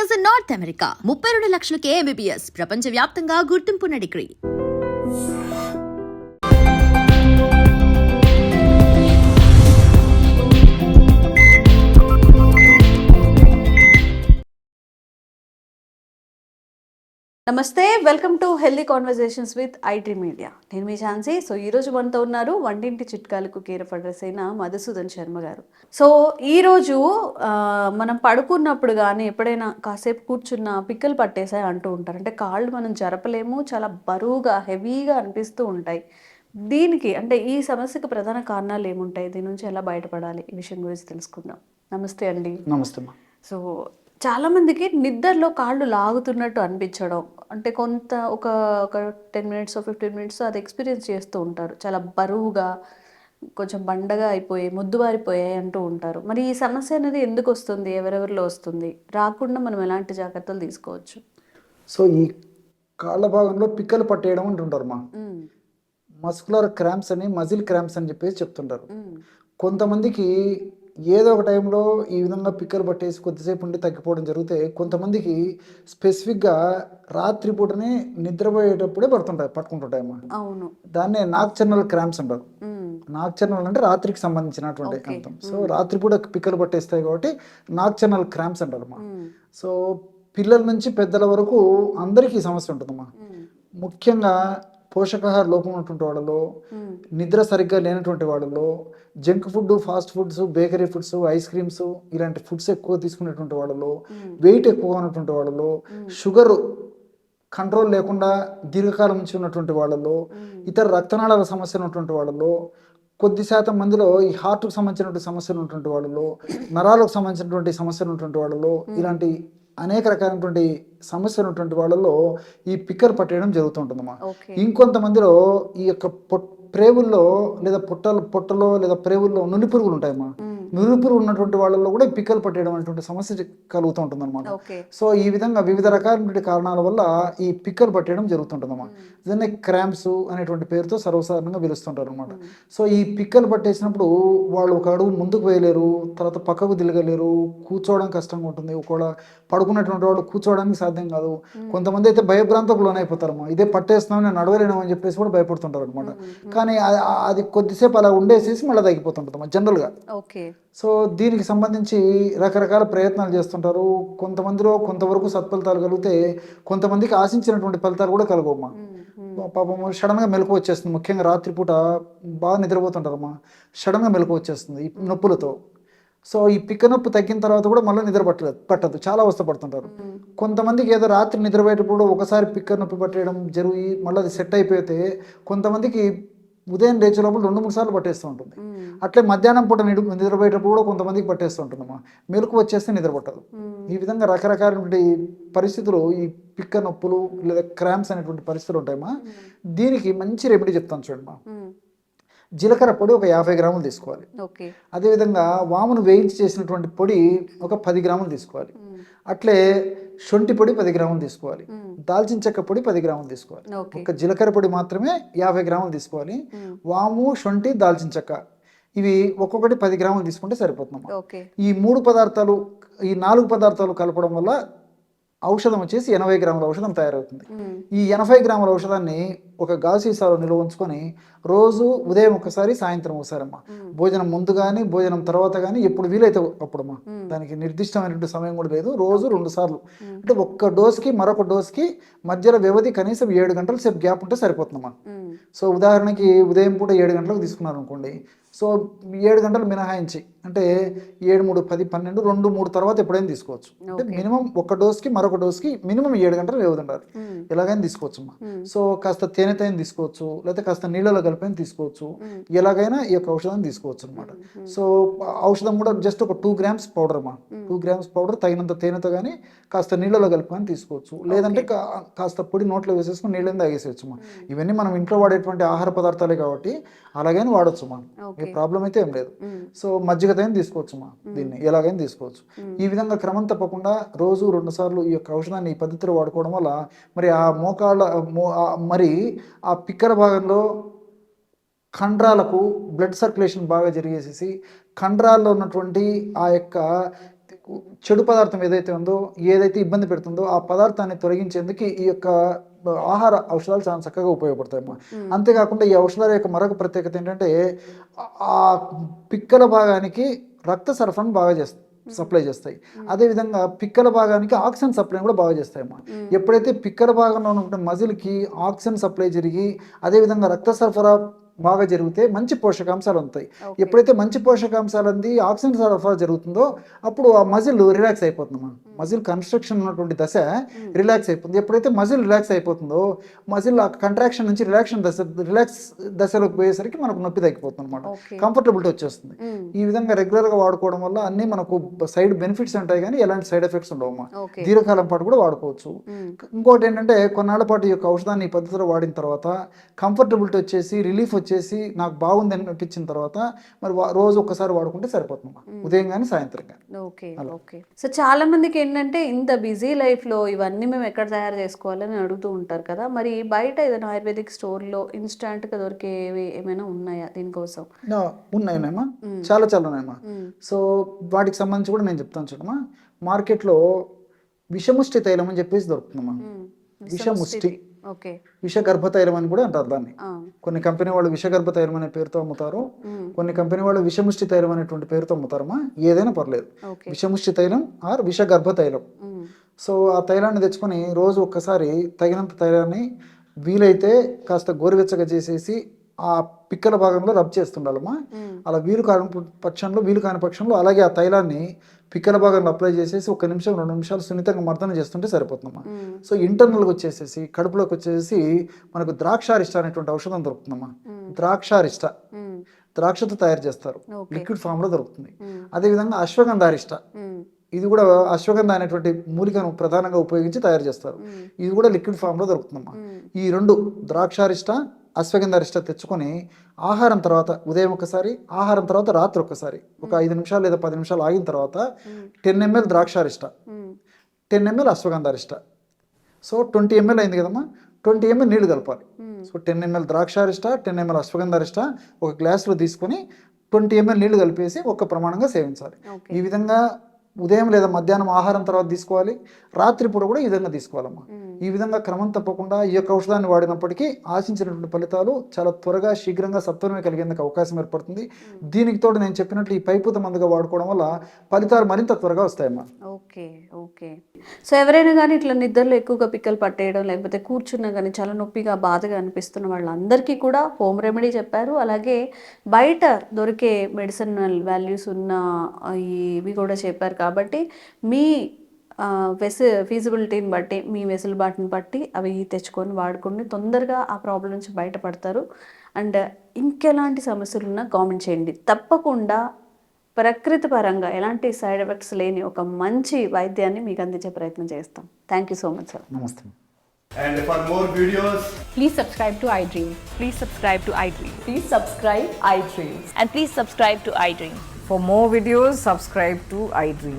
MBBS in North America ముప్పై రెండు లక్షలకే ఎంబీబీఎస్ ప్రపంచ వ్యాప్తంగా గుర్తింపున్న డిగ్రీ నమస్తే welcome to healthy conversations with IT media. నేను మీ ఝాన్సీ. సో ఈరోజు మనతో ఉన్నారు వంటింటి చిట్కాలకు కీరఫ్ అడ్రస్ అయిన మధుసూదన్ శర్మ గారు. సో ఈరోజు మనం పడుకున్నప్పుడు కానీ ఎప్పుడైనా కాసేపు కూర్చున్న పిక్కలు పట్టేసాయి అంటూ ఉంటారు. అంటే కాళ్ళు మనం జరపలేము చాలా బరువుగా హెవీగా అనిపిస్తూ ఉంటాయి. దీనికి అంటే ఈ సమస్యకు ప్రధాన కారణాలు ఏముంటాయి? దీని నుంచి ఎలా బయటపడాలి? ఈ విషయం గురించి తెలుసుకుందాం. నమస్తే అండి. నమస్తే సో చాలా మందికి నిద్రలో కాళ్ళు లాగుతున్నట్టు అనిపించడం. అంటే కొంత ఒక ఒక టెన్ మినిట్స్ ఫిఫ్టీన్ మినిట్స్ అది ఎక్స్పీరియన్స్ చేస్తూ ఉంటారు. చాలా బరువుగా కొంచెం బండగా అయిపోయి ముద్దుబారిపోయాయి అంటూ ఉంటారు. మరి ఈ సమస్య అనేది ఎందుకు వస్తుంది? ఎవరెవరిలో వస్తుంది? రాకుండా మనం ఎలాంటి జాగ్రత్తలు తీసుకోవచ్చు? సో ఈ కాళ్ళ భాగంలో పిక్కలు పట్టేయడం అంటుంటారు మా. మస్కులర్ క్రాంప్స్ అని మజిల్ క్రాంప్స్ అని చెప్పేసి చెప్తుంటారు. కొంతమందికి ఏదో ఒక టైంలో ఈ విధంగా పిక్కలు పట్టేసి కొద్దిసేపు ఉండి తగ్గిపోవడం జరిగితే కొంతమందికి స్పెసిఫిక్గా రాత్రిపూటనే నిద్రపోయేటప్పుడే పడుతుంటాయి పట్టుకుంటుంటాయి అమ్మా అవును. దాన్నే నాక్చర్నల్ క్రాంప్స్ అంటారు. నాక్చర్నల్ అంటే రాత్రికి సంబంధించినటువంటి. అంతం సో రాత్రిపూట పిక్కలు పట్టేస్తాయి కాబట్టి నాక్చర్నల్ క్రాంప్స్ అంటారు అమ్మా. సో పిల్లల నుంచి పెద్దల వరకు అందరికీ సమస్య ఉంటుందమ్మా. ముఖ్యంగా పోషకాహార లోపం ఉన్నటువంటి వాళ్ళలో నిద్ర సరిగ్గా లేనటువంటి వాళ్ళలో junk food fast foods bakery foods ice creams ఇలాంటి ఫుడ్స్ ఎక్కువ తీసుకునేటువంటి వాళ్ళలో వెయిట్ ఎక్కువ ఉన్నటువంటి వాళ్ళలో షుగర్ కంట్రోల్ లేకుండా దీర్ఘకాలం నుంచి ఉన్నటువంటి వాళ్ళలో ఇతర రక్తనాళాల సమస్యలు ఉన్నటువంటి వాళ్ళలో కొద్ది శాతం మందిలో ఈ హార్ట్కు సంబంధించినటువంటి సమస్యలు ఉన్నటువంటి వాళ్ళలో నరాలకు సంబంధించినటువంటి సమస్యలు ఉన్నటువంటి వాళ్ళలో ఇలాంటి అనేక రకాలైనటువంటి సమస్యలు ఉన్నటువంటి వాళ్ళలో ఈ పిక్కర్ పట్టేయడం జరుగుతుంటుందన్నమా ఓకే. ఇంకొంతమందిలో ఈ యొక్క ప్రేవుల్లో లేదా పొట్టలు పొట్టలో లేదా ప్రేవుల్లో నులి పురుగులు ఉంటాయమ్మా పురుగు ఉన్నటువంటి వాళ్ళలో కూడా పిక్కలు పట్టేయడం అనేటువంటి సమస్య కలుగుతూ ఉంటుందన్నమాట. ఓకే. సో ఈ విధంగా వివిధ రకాలైనటువంటి కారణాల వల్ల ఈ పిక్కలు పట్టేయడం జరుగుతుంటుందమ్మా దీన్ని క్రాంప్స్ అనేటువంటి పేరుతో సర్వసాధారణంగా పిలుస్తుంటారు అనమాట సో ఈ పిక్కలు పట్టేసినప్పుడు వాళ్ళు ఒక అడుగు ముందుకు వేయలేరు తర్వాత పక్కకు తిరగలేరు కూర్చోవడం కష్టంగా ఉంటుంది. ఒకవేళ పడుకున్నటువంటి వాళ్ళు కూర్చోవడానికి సాధ్యం కాదు. కొంతమంది అయితే భయభ్రాంతకు లోనైపోతారమ్మా. ఇదే పట్టేస్తున్నాం నేను నడవలేను అని చెప్పేసి కూడా భయపడుతుంటారు అనమాట కానీ అది- అది కొద్దిసేపు అలా ఉండేసేసి మళ్ళీ తగ్గిపోతుంటుంది జనరల్గా. ఓకే. సో దీనికి సంబంధించి రకరకాల ప్రయత్నాలు చేస్తుంటారు. కొంతమందిలో కొంతవరకు సత్ఫలితాలు కలిగితే కొంతమందికి ఆశించినటువంటి ఫలితాలు కూడా ఉమ్, పాపం సడన్గా మెలకు వచ్చేస్తుంది. ముఖ్యంగా రాత్రిపూట బాగా నిద్రపోతుంటారమ్మా. సడన్గా మెలకు వచ్చేస్తుంది ఈ నొప్పులతో. సో ఈ పిక్క నొప్పి తగ్గిన తర్వాత కూడా మళ్ళీ నిద్ర పట్టలేదు పట్టదు. చాలా అవస్థపడుతుంటారు కొంతమందికి ఏదో రాత్రి నిద్రపోయేటప్పుడు ఒకసారి పిక్క నొప్పి పట్టేయడం జరిగి మళ్ళీ అది సెట్ అయిపోతే కొంతమందికి ఉదయం లేచే లోపల రెండు మూడు సార్లు పట్టేస్తూ ఉంటుంది. అట్లే మధ్యాహ్నం పూట నిడు నిద్రపోయేటప్పుడు కూడా కొంతమందికి పట్టేస్తూ ఉంటుందమ్మా. మెలకు వచ్చేస్తే నిద్ర పట్టదు ఈ విధంగా రకరకాలైనటువంటి పరిస్థితులు ఈ పిక్క నొప్పులు లేదా క్రాంప్స్ అనేటువంటి పరిస్థితులు ఉంటాయమ్మా. దీనికి మంచి రెమెడీ చెప్తాను చూడమ్మా జీలకర్ర పొడి ఒక యాభై గ్రాములు తీసుకోవాలి. అదేవిధంగా వామును వేయించి చేసినటువంటి పొడి ఒక పది గ్రాములు తీసుకోవాలి. అట్లే శొంఠి పొడి పది గ్రాములు తీసుకోవాలి. దాల్చిన చెక్క పొడి పది గ్రాములు తీసుకోవాలి. ఒక జీలకర్ర పొడి మాత్రమే యాభై గ్రాములు తీసుకోవాలి. వాము శొంఠి దాల్చిన చెక్క. ఇవి ఒక్కొక్కటి పది గ్రాములు తీసుకుంటే ఓకే. ఈ మూడు పదార్థాలు ఈ నాలుగు పదార్థాలు కలపడం వల్ల ఔషధం వచ్చేసి ఎనభై గ్రాముల ఔషధం తయారవుతుంది. ఈ ఎనభై గ్రాముల ఔషధాన్ని ఒక గాజు సీసాలో నిల్వ ఉంచుకొని రోజు ఉదయం ఒకసారి సాయంత్రం ఒకసారి అమ్మా భోజనం ముందు కానీ భోజనం తర్వాత కానీ ఎప్పుడు వీలైతే అప్పుడమ్మా. దానికి నిర్దిష్టమైనటువంటి సమయం కూడా లేదు. రోజు రెండు సార్లు. అంటే ఒక్క డోస్కి మరొక డోస్కి మధ్యలో వ్యవధి కనీసం ఏడు గంటల సేపు గ్యాప్ ఉంటే సరిపోతుందమ్మా. సో ఉదాహరణకి ఉదయం పూట ఏడు గంటలకు తీసుకున్నారు అనుకోండి సో ఏడు గంటలు మినహాయించి అంటే ఏడు మూడు పది పన్నెండు రెండు మూడు తర్వాత ఎప్పుడైనా తీసుకోవచ్చు. అంటే. మినిమం ఒక డోస్కి మరొక డోస్కి మినిమం ఏడు గంటలు వ్యవధి ఉండాలి ఉమ్, ఎలాగైనా తీసుకోవచ్చు అమ్మా. సో కాస్త తేనెతైన తీసుకోవచ్చు లేకపోతే కాస్త నీళ్ళలో కలిపైన తీసుకోవచ్చు. ఎలాగైనా ఈ యొక్క ఔషధం తీసుకోవచ్చు అనమాట సో ఔషధం కూడా జస్ట్ ఒక టూ గ్రామ్స్ పౌడర్ అమ్మా. టూ గ్రామ్స్ పౌడర్ తగినంత తేనెతో కానీ కాస్త నీళ్ళలో కలుపుకొని తీసుకోవచ్చు. లేదంటే కాస్త పొడి నోట్లో వేసేసుకుని నీళ్ళని తాగేసేయచ్చు అమ్మా. ఇవన్నీ మనం ఇంట్లో వాడేటువంటి ఆహార పదార్థాలే కాబట్టి అలాగైనా వాడచ్చు అమ్మా. ఏ ప్రాబ్లం అయితే ఏం లేదు. సో మజ్జిగతైన తీసుకోవచ్చు అమ్మా దీన్ని ఎలాగైనా తీసుకోవచ్చు. ఈ విధంగా క్రమం తప్పకుండా రోజు రెండు సార్లు ఈ యొక్క ఔషధాన్ని ఈ పద్ధతిలో వాడుకోవడం వల్ల మరి ఆ మోకాళ్ళ మో- మరి ఆ పిక్కర భాగంలో కండరాలకు బ్లడ్ సర్క్యులేషన్ బాగా జరిగేసేసి కండరాల్లో ఉన్నటువంటి ఆ యొక్క చెడు పదార్థం ఏదైతే ఉందో ఏదైతే ఇబ్బంది పెడుతుందో ఆ పదార్థాన్ని తొలగించేందుకు ఈ యొక్క ఆహార ఔషధాలు చాలా చక్కగా ఉపయోగపడతాయి అమ్మా. అంతేకాకుండా ఈ ఔషధాల యొక్క మరొక ప్రత్యేకత ఏంటంటే ఆ పిక్కల భాగానికి రక్త సరఫరాను బాగా చేస్తాయి సప్లై చేస్తాయి. అదేవిధంగా పిక్కల భాగానికి ఆక్సిజన్ సప్లై కూడా బాగా చేస్తాయమ్మా ఎప్పుడైతే పిక్కల భాగంలో ఉన్న మజిల్కి ఆక్సిజన్ సప్లై జరిగి అదేవిధంగా రక్త సరఫరా బాగా జరిగితే మంచి పోషకాంశాలు ఉంటాయి ఎప్పుడైతే మంచి పోషకాంశాలు అంది ఆక్సిజన్ సరఫరా జరుగుతుందో అప్పుడు ఆ మజిల్ రిలాక్స్ అయిపోతుందమ్మా. మజిల్ కన్స్ట్రక్షన్ ఉన్నటువంటి దశ రిలాక్స్ అయిపోతుంది. ఎప్పుడైతే మజిల్ రిలాక్స్ అయిపోతుందో మజిల్ ఆ కంట్రాక్షన్ నుంచి రిలాక్షన్ దశ రిలాక్స్ దశలోకి పోయేసరికి మనకు నొప్పి తగ్గిపోతుంది అనమాట. కంఫర్టబిలిటీ వచ్చేస్తుంది. ఈ విధంగా రెగ్యులర్గా వాడుకోవడం వల్ల అన్ని మనకు సైడ్ బెనిఫిట్స్ ఉంటాయి కానీ ఎలాంటి సైడ్ ఎఫెక్ట్స్ ఓకే. దీర్ఘకాలం పాటు కూడా వాడుకోవచ్చు. ఇంకోటి ఏంటంటే కొన్నాళ్ళ పాటు ఈ యొక్క ఔషధాన్ని ఈ పద్ధతిలో వాడిన తర్వాత కంఫర్టబిలిటీ వచ్చేసి రిలీఫ్ వచ్చేసి నాకు బాగుంది అనిపించిన తర్వాత మరి రోజు ఒక్కసారి వాడుకుంటే సరిపోతుంది ఉదయం కానీ సాయంత్రం కానీ. Okay okay. సో చాలా మందికి ఏంటంటే ఇంత బిజీ లైఫ్లో ఇవన్నీ మేము ఎక్కడ తయారు చేసుకోవాలని అడుగుతూ ఉంటారు కదా. మరి బయట ఏదైనా ఆయుర్వేదిక్ స్టోర్లో ఇన్స్టాంట్గా దొరికేవి ఏమైనా ఉన్నాయా దీనికోసం? ఉన్నాయమ్మా. చాలా చాలా ఉన్నాయమ్మా. మ్మ్. సో వాటికి సంబంధించి కూడా నేను చెప్తాను చూడమ్మా. మార్కెట్లో విషముష్టి తైలం అని చెప్పేసి దొరుకుతుందమ్మా. మ్మ్. విషముష్టి. ఓకే. విషగర్భ తైలం అని కూడా అంటారు దాన్ని. కొన్ని కంపెనీ వాళ్ళు విషగర్భ తైలం అనే పేరుతో అమ్ముతారు. మ్మ్. కొన్ని కంపెనీ వాళ్ళు విషముష్టి తైలం అనేటువంటి పేరుతో అమ్ముతారమ్మా. ఏదైనా పర్లేదు. విషముష్టి తైలం ఆర్ విషగర్భ తైలం. సో ఆ తైలాన్ని తెచ్చుకొని రోజు ఒక్కసారి తగినంత తైలాన్ని వీలైతే కాస్త గోరువెచ్చగా చేసేసి ఆ పిక్కల భాగంలో రబ్ చేస్తుండాలమ్మా మ్మ్. అలా వీలు కాని పక్షంలో వీలు కాని పక్షంలో అలాగే ఆ తైలాన్ని పిక్కల భాగంలో అప్లై చేసేసి ఒక నిమిషం రెండు నిమిషాలు సున్నితంగా మర్దన చేస్తుంటే సరిపోతుందమ్మా మ్మ్. సో ఇంటర్నల్గా వచ్చేసేసి కడుపులోకి వచ్చేసి మనకు ద్రాక్షారిష్ట అనేటువంటి ఔషధం దొరుకుతుందమ్మా ద్రాక్షారిష్ట. ద్రాక్షతో తయారు చేస్తారు. లిక్విడ్ ఫామ్లో దొరుకుతుంది. అదేవిధంగా అశ్వగంధారిష్ట. ఇది కూడా అశ్వగంధ అనేటువంటి మూలికను ప్రధానంగా ఉపయోగించి తయారు చేస్తారు. ఇది కూడా లిక్విడ్ ఫామ్లో దొరుకుతుందమ్మా మ్మ్. ఈ రెండు ద్రాక్షారిష్ట అశ్వగంధారిష్ట తెచ్చుకొని ఆహారం తర్వాత ఉదయం ఒకసారి ఆహారం తర్వాత రాత్రి ఒకసారి. ఒక ఐదు నిమిషాలు లేదా పది నిమిషాలు ఆగిన తర్వాత టెన్ ఎంఎల్ ద్రాక్షారిష్ట మ్మ్. టెన్ ఎంఎల్ అశ్వగంధారిష్ట సో ట్వంటీ ఎంఎల్ అయింది కదమ్మా? ట్వంటీ ఎంఎల్ నీళ్ళు కలపాలి. సో టెన్ ఎంఎల్ ద్రాక్షారిష్ట టెన్ ఎంఎల్ అశ్వగంధారిష్ట ఒక గ్లాసులో తీసుకొని ట్వంటీ ఎంఎల్ నీళ్ళు కలిపేసి ఒక ప్రమాణంగా సేవించాలి. ఈ విధంగా ఉదయం లేదా మధ్యాహ్నం ఆహారం తర్వాత తీసుకోవాలి. రాత్రిపూట కూడా ఈ విధంగా తీసుకోవాలమ్మా. మ్మ్. ఈ విధంగా క్రమం తప్పకుండా ఈ యొక్క ఔషధాన్ని వాడినప్పటికీ ఆశించినటువంటి ఫలితాలు చాలా త్వరగా శీఘ్రంగా సత్వరమే కలిగేందుకు అవకాశం ఏర్పడుతుంది. దీనికి తోడు నేను చెప్పినట్లు ఈ పైపుత మందుగా వాడుకోవడం వల్ల ఫలితాలు మరింత త్వరగా వస్తాయమ్మా. Okay okay. సో ఎవరైనా కానీ ఇట్లా నిద్రలో ఎక్కువగా పిక్కలు పట్టేయడం లేకపోతే కూర్చున్నా కానీ చాలా నొప్పిగా బాధగా అనిపిస్తున్న వాళ్ళందరికీ కూడా హోమ్ రెమెడీ చెప్పారు. అలాగే బయట దొరికే మెడిసినల్ వాల్యూస్ ఉన్న ఇవి కూడా చెప్పారు కాబట్టి మీ వెసి ఫీజిబిలిటీని బట్టి మీ వెసులుబాటుని బట్టి అవి తెచ్చుకొని వాడుకొని తొందరగా ఆ ప్రాబ్లం నుంచి బయటపడతారు అండ్ ఇంకెలాంటి సమస్యలు ఉన్నా కామెంట్ చేయండి తప్పకుండా ప్రకృతి పరంగా ఎలాంటి సైడ్ ఎఫెక్ట్స్ లేని ఒక మంచి వైద్యాన్ని మీకు అందించే ప్రయత్నం చేస్తాం thank you so much sir నమస్తే And for more videos, Please subscribe to iDream. Please subscribe to iDream. Please subscribe iDreams. And please subscribe to iDream. For more videos, subscribe to iDream.